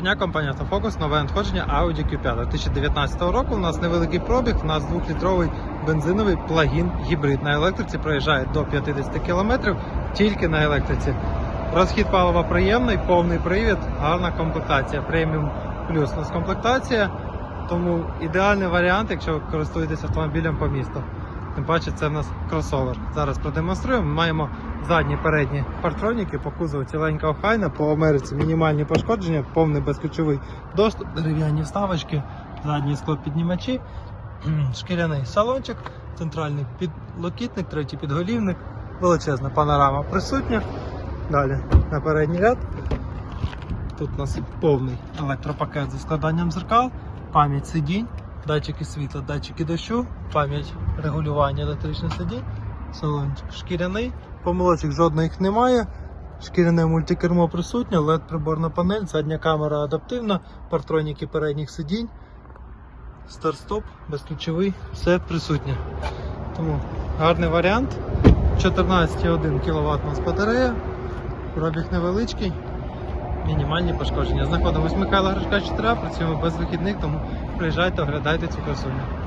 Дня компанія Автофокус, нове надходження Audi Q5 2019 року. У нас невеликий пробіг, у нас 2-літровий бензиновий плагін гібрид на електриці проїжджає до 50 км тільки на електриці. Розхід палива приємний, повний привід, гарна комплектація. Преміум плюс у нас комплектація. Тому ідеальний варіант, якщо ви користуєтесь автомобілем по місту. Тим паче це в нас кросовер. Зараз продемонструємо. Маємо задні передні партроніки, по кузову ціленька охайна, по Америці мінімальні пошкодження, повний безключовий доступ, дерев'яні вставочки, задні склопіднімачі, шкіряний салончик, центральний підлокітник, третій підголівник, величезна панорама присутня. Далі на передній ряд. Тут у нас повний електропакет зі складанням зеркал, пам'ять сидінь, датчики світла, датчики дощу, пам'ять регулювання електричних сидінь, салончик шкіряний, помилочок жодних немає. Шкіряне мультикермо присутнє, LED приборна панель, задня камера адаптивна, партроніки передніх сидінь, старт-стоп, безключовий, все присутнє. Тому гарний варіант. 14,1 кВт нас батарея, пробіг невеличкий. Мінімальні пошкодження. Знаходимось Михайла Гришка 4, працюємо без вихідних, тому приїжджайте, оглядайте цю красуню.